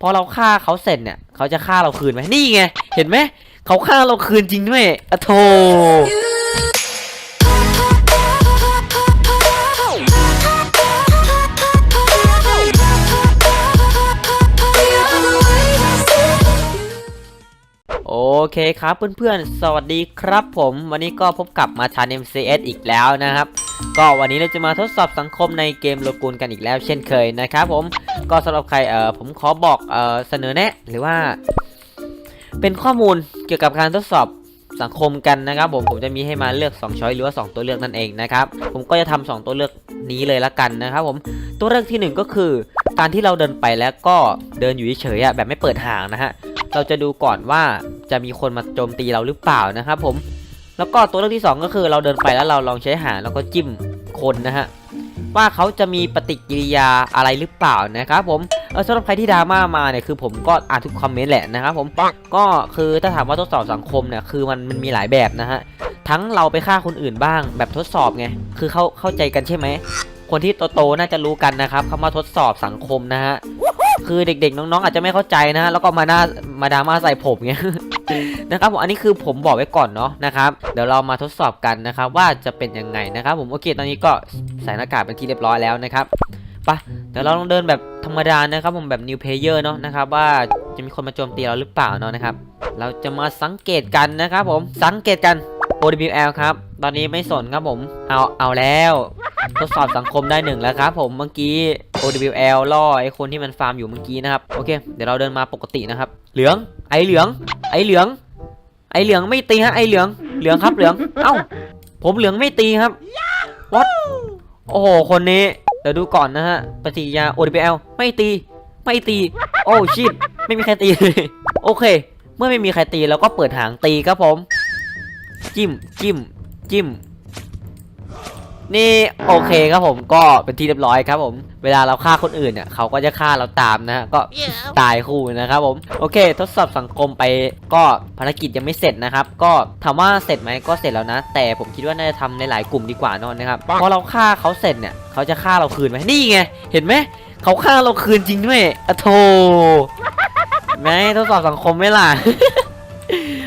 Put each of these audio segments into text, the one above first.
พอเราฆ่าเขาเสร็จเนี่ยเขาจะฆ่าเราคืนไหมนี่ไง เห็นไหมเขาฆ่าเราคืนจริงด้วยอะโธ เคครับเพื่อนๆ สวัสดีครับผมวันนี้ก็พบกับมาชาน MCS อีกแล้วนะครับ ก็วันนี้เราจะมาทดสอบสังคมในเกมโลกูนกันอีกแล้วเช่นเคยนะครับผมก็สำหรับใครเอ่อผมขอบอกเอ่อเสนอแนะหรือว่า เป็นข้อมูลเกี่ยวกับการทดสอบสังคมกันนะครับผมผมจะมีให้มาเลือก2ช้อยหรือว่า 2 ตัวเลือกนั่นเองนะครับผมก็จะทำสองตัวเลือกนี้เลยละกันนะครับผมตัวเลือกที่หนึ่งก็คือ การที่เราเดินไปแล้วก็เดินอยู่เฉยๆแบบไม่เปิดห่างนะฮะ เราจะดูก่อนว่าจะมีคนมาโจมตีเราหรือเปล่านะครับผม แล้วก็ตัวเลือกที่ 2 ก็คือเราเดินไปแล้วเราลองใช้หางแล้วก็จิ้มคนนะฮะว่าเขาจะมีปฏิกิริยาอะไรหรือเปล่านะครับผมเออสำหรับใครที่ดราม่ามาเนี่ยคือผมก็อ่านทุกคอมเมนต์แหละนะครับผมก็คือถ้าถามว่าทดสอบสังคมเนี่ยคือมันมันมีหลายแบบนะฮะทั้งเราไปฆ่าคนอื่นบ้าง แบบทดสอบไงคือเขาเข้าใจกันใช่ไหมคนที่โตๆน่าจะรู้กันนะครับเขามาทดสอบสังคมนะฮะ คือเด็กๆ น้องๆ อาจจะไม่เข้าใจนะ แล้วก็มาหน้ามาดามาใส่ผมเงี้ยนะครับผมอันนี้คือผมบอกไว้ก่อนเนาะนะครับเดี๋ยวเรามาทดสอบกันนะครับว่าจะเป็นยังไงนะครับ ผมโอเคตอนนี้ก็ใส่หน้ากากเป็นที่เรียบร้อยแล้วนะครับไปะเดี๋ยวเราลองเดินแบบธรรมดานะครับ ผมแบบ new player เนาะนะครับว่าจะมีคนมาโจมตีเราหรือเปล่าเนาะนะครับ เราจะมาสังเกตกันนะครับผมสังเกตกัน OWL ครับ ตอนนี้ไม่สนครับผมเอาเอาแล้ว ทดสอบสังคมได้หนึ่งแล้วครับผมเมื่อกี้ OWL ล่อไอ้คนที่มันฟาร์มอยู่เมื่อกี้นะครับ โอเค เดี๋ยวเราเดินมาปกตินะครับ เหลือง ไอเหลือง ไอเหลือง ไอเหลืองไม่ตีฮะ ไอเหลือง เหลืองครับเหลือง เอ้า ผมเหลืองไม่ตีครับ what โอ้โห คนนี้ เดี๋ยวดูก่อนนะฮะ ปฏิกิริยา OWL ไม่ตี ไม่ตี โอ้ชิตไม่มีใครตี โอเค เมื่อไม่มีใครตีเราก็เปิดหางตีครับผม จิ้ม จิ้ม จิ้ม นี่โอเคครับผมก็เป็นที่เรียบร้อยครับผม เวลาเราฆ่าคนอื่นเนี่ยเขาก็จะฆ่าเราตามนะฮะก็ตายคู่นะครับผมโอเค ทดสอบสังคมไปก็ภารกิจยังไม่เสร็จนะครับ ก็ถามว่าเสร็จไหมก็เสร็จแล้วนะ แต่ผมคิดว่าน่าจะทำในหลายกลุ่มดีกว่าเนอะนะครับพอเราฆ่าเขาเสร็จเนี่ยเขาจะฆ่าเราคืนไหมนี่ไงเห็นไหมเขาฆ่าเราคืนจริงด้วยอะโธเห็นไหมทดสอบสังคมไหมล่ะ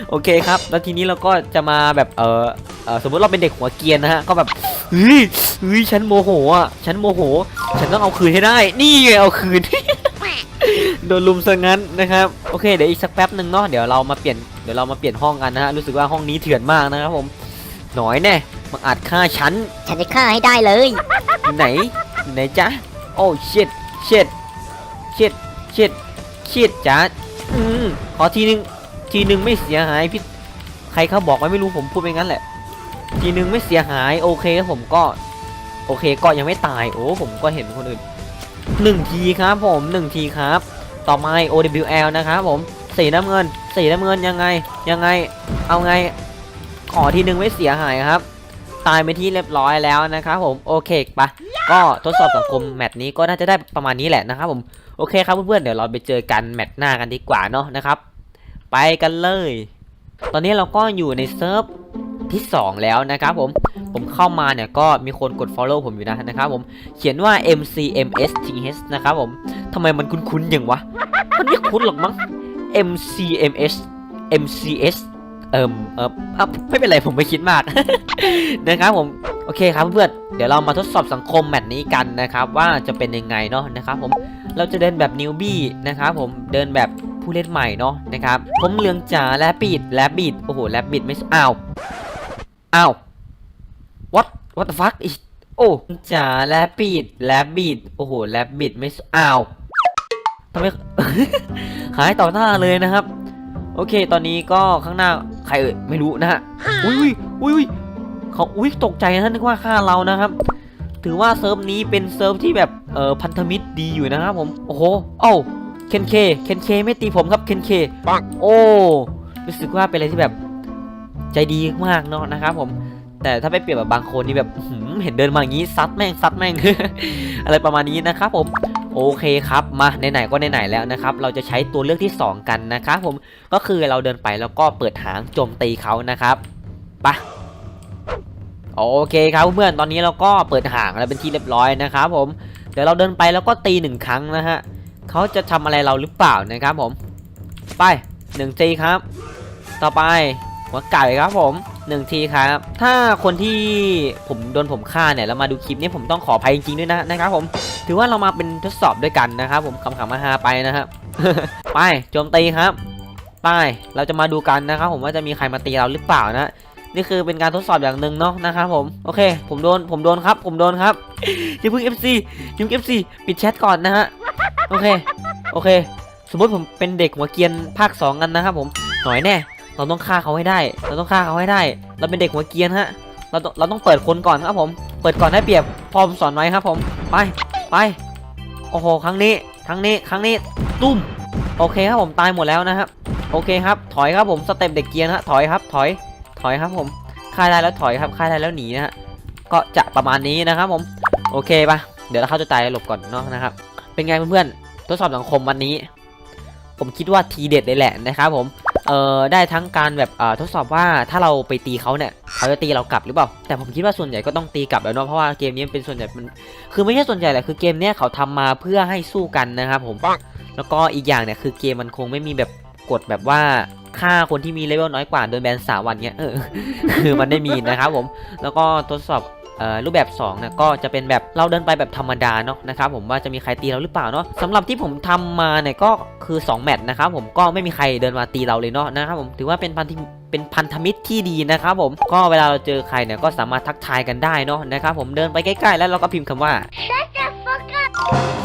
โอเคครับ แล้วทีนี้เราก็จะมาแบบเออเออสมมติเราเป็นเด็กหัวเกรียนนะฮะก็แบบ เฮ้ยเฮ้ยฉันโมโหอะฉันโมโห ฉันต้องเอาคืนให้ได้ นี่ไงเอาคืน โดนลุมซะงั้นนะครับ โอเค เดี๋ยวอีกสักแป๊บหนึ่งเนาะ เดี๋ยวเรามาเปลี่ยน เดี๋ยวเรามาเปลี่ยนห้องกันนะฮะ รู้สึกว่าห้องนี้เถื่อนมากนะครับผม หน่อยแน่มาอัดฆ่าฉัน ฉันจะฆ่าให้ได้เลยอยู่ไหนอยู่ไหนจ๊ะ โอ้เชิดเชิดเชิดเชิดเชิดจ๊ะอืมขอทีนึง ทีนึงไม่เสียหายพี่ ใครเขาบอกไว้ไม่รู้ผมพูดไปงั้นแหละ ทีนึงไม่เสียหายโอเคผมก็ โอเคก็ยังไม่ตายโอ้ผมก็เห็นคนอื่นหนึ่งทีครับผมหนึ่งทีครับ ต่อมา OWL นะครับผมสีน้ำเงิน สีน้ำเงินยังไงยังไง เอาไงขอทีนึงไม่เสียหายครับ ตายไปที่เรียบร้อยแล้วนะครับผมโอเคปะก็ทดสอบสังคมแมตช์นี้ก็น่าจะได้ประมาณนี้แหละนะครับผมโอเคครับเพื่อนๆเดี๋ยวเราไปเจอกันแมตช์หน้ากันดีกว่าเนาะนะครับ ไปกันเลย ตอนนี้เราก็อยู่ในเซิร์ฟ ที่ 2 แล้วนะครับผมผมเข้ามาเนี่ยก็มีคนกด follow ผมอยู่นะนะครับผมเขียนว่า MCMSTH นะครับผมทำไมมันคุ้นๆอย่างวะ มันไม่คุ้นหรอกมั้ง MCMS MCS เอิมเอออะไม่เป็นไรผมไม่คิดมากนะครับผมโอเคครับเพื่อนเดี๋ยวเรามาทดสอบสังคมแมตช์นี้กันนะครับ ว่าจะเป็นยังไงเนาะนะครับผมเราจะเดินแบบนิวบี้นะครับผมเดินแบบผู้เล่นใหม่เนาะนะครับผมเหลืองจ๋าแลบบิดแลบบิดโอ้โหแลบบิดไม่อ้าว อ้าว what what the fuck อีโอ้จ๋าแลบบิดแลบบิดโอ้โหแลบบิดไม่อ้าวทำไม หายต่อหน้าเลยนะครับ โอเค ตอนนี้ก็ข้างหน้าใครเอ่ยไม่รู้นะฮะอุ้ยอุ้ยอุ้ยเขาอุ้ยตกใจนะนึกว่าฆ่าเรานะครับ ถือว่าเซิร์ฟนี้เป็นเซิร์ฟที่แบบเออพันธมิตรดีอยู่นะครับผมโอ้โหเอ้าเคนเคเคนเคไม่ตีผมครับเคนเคโอ้รู้สึกว่าเป็นอะไรที่แบบ ใจดีมากเนาะนะครับผมแต่ถ้าไปเปรียบกับบางคนนี่แบบเห็นเดินมาอย่างนี้ซัดแม่งซัดแม่ง อะไรประมาณนี้นะครับผมโอเคครับมาไหนๆก็ไหนๆแล้วนะครับเราจะใช้ตัวเลือกที่ 2 กันนะครับผมก็คือเราเดินไปแล้วก็เปิดหางโจมตีเขานะครับไปะโอเคครับเพื่อนตอนนี้เราก็เปิดหางแล้วเป็นที่เรียบร้อยนะครับผมเดี๋ยวเราเดินไปแล้วก็ตีหนึ่งครั้งนะฮะเขาจะทำอะไรเราหรือเปล่านะครับผม ไปหนึ่งทีครับ ต่อไป หัวไก่ครับผมหนึ่งทีครับ ถ้าคนที่ผมโดนผมฆ่าเนี่ยแล้วมาดูคลิปนี้ผมต้องขออภัยจริงๆด้วยนะนะครับผม ถือว่าเรามาเป็นทดสอบด้วยกันนะครับผมคำๆมาฮาไปนะครับ ไปโจมตีครับ ไป เราจะมาดูกันนะครับผมว่าจะมีใครมาตีเราหรือเปล่านะ นี่คือเป็นการทดสอบอย่างหนึ่งเนาะนะครับผม โอเค ผมโดน ผมโดนครับ ผมโดนครับอย่าเพิ่ง FC อย่าเพิ่ง FC ปิดแชทก่อนนะฮะ โอเค โอเค สมมติผมเป็นเด็กหัวเกียนภาค 2 กันนะครับผม หน่อยแน่ เราต้องฆ่าเขาให้ได้ เราต้องฆ่าเขาให้ได้ เราเป็นเด็กหัวเกียนฮะ เราต้องเราต้องเปิดคนก่อนครับผม เปิดก่อนได้เปรียบพอมสอนไว้ครับผม ไป ไป โอ้โห ครั้งนี้ ครั้งนี้ ครั้งนี้ ตุ้ม โอเคครับผมตายหมดแล้วนะครับ โอเคครับ ถอยครับผม สเต็ปเด็กเกียนฮะ ถอยครับ ถอย ถอยครับผมค่าได้แล้วถอยครับค่าได้แล้วหนีนะฮะ ก็จะประมาณนี้นะครับผม โอเคปะเดี๋ยวเราเข้าจะตายหลบก่อนเนาะนะครับ เป็นไงเพื่อนๆ ทดสอบสังคมวันนี้ ผมคิดว่าทีเด็ดเลยแหละนะครับผม เอ่อได้ทั้งการแบบเอ่อทดสอบว่าถ้าเราไปตีเขาเนี่ยเขาจะตีเรากลับหรือเปล่า แต่ผมคิดว่าส่วนใหญ่ก็ต้องตีกลับแล้วเนาะเพราะว่าเกมนี้มันเป็นส่วนใหญ่มันคือไม่ใช่ส่วนใหญ่แหละคือเกมเนี้ยเขาทำมาเพื่อให้สู้กันนะครับผมแล้วก็อีกอย่างเนี่ยคือเกมมันคงไม่มีแบบกฎแบบว่าฆ่าคนที่มีเลเวลน้อยกว่าโดนแบนสามวันเนี้ยเออคือมันไม่มีนะครับผมแล้วก็ทดสอบเอ่อ รูปแบบ2เนี่ยก็จะเป็นแบบเราเดินไปแบบธรรมดาเนาะนะครับผมว่าจะมีใครตีเราหรือเปล่าเนาะสำหรับที่ผมทำมาเนี่ยก็คือ 2 แมตช์นะครับผมก็ไม่มีใครเดินมาตีเราเลยเนาะนะครับผมถือว่าเป็นพันธมิตรเป็นพันธมิตรที่ดีนะครับผมก็เวลาเราเจอใครเนี่ยก็สามารถทักทายกันได้เนาะนะครับผมเดินไปใกล้ๆ แล้วเราก็พิมพ์คำว่า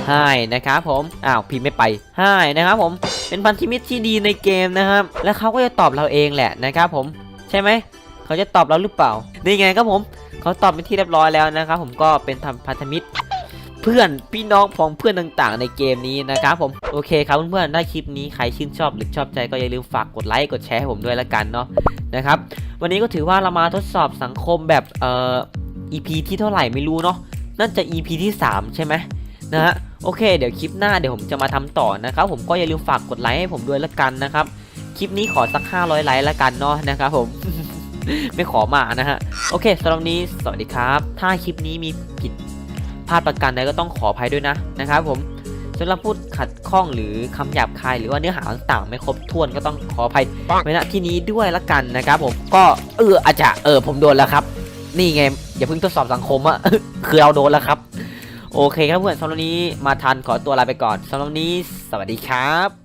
ให้นะครับผม อ้าวพิมพ์ไม่ไปให้นะครับผม เป็นพันธมิตรที่ดีในเกมนะครับ และเขาก็จะตอบเราเองแหละนะครับผม ใช่ไหม เขาจะตอบเราหรือเปล่า นี่ไงครับผม เขาตอบเป็นที่เรียบร้อยแล้วนะครับผมก็เป็นพันธมิตร เพื่อนพี่น้องพ้องเพื่อนต่างๆ ในเกมนี้นะครับผมโอเคครับเพื่อนๆถ้าคลิปนี้ใครชื่นชอบหรือชอบใจก็อย่าลืมฝากกดไลค์กดแชร์ให้ผมด้วยละกันเนาะนะครับวันนี้ก็ถือว่าเรามาทดสอบสังคมแบบเอ่อ EP ที่เท่าไหร่ไม่รู้เนาะน่าจะ EP ที่ 3 ใช่ไหมนะฮะโอเค เดี๋ยวคลิปหน้าเดี๋ยวผมจะมาทำต่อนะครับผมก็อย่าลืมฝากกดไลค์ให้ผมด้วยละกันนะครับคลิปนี้ขอสัก 500 ไลค์ละกันเนาะนะครับผม ไม่ขอมากนะฮะ โอเคสำหรับวันนี้สวัสดีครับ ถ้าคลิปนี้มีผิดพลาดประการใดก็ต้องขออภัยด้วยนะนะครับผมสำหรับพูดขัดข้องหรือคำหยาบคาย หรือว่าเนื้อหาต่างๆ ไม่ครบถ้วนก็ต้องขออภัยไว้ณที่นี้ด้วยละกันนะครับผมก็เอออาจจะเออผมโดนแล้วครับ นี่ไงอย่าเพิ่งทดสอบสังคมอะคือเราโดนแล้วครับ โอเคครับเพื่อนสำหรับวันนี้มาทันขอตัวลาไปก่อนสำหรับวันนี้ สวัสดีครับ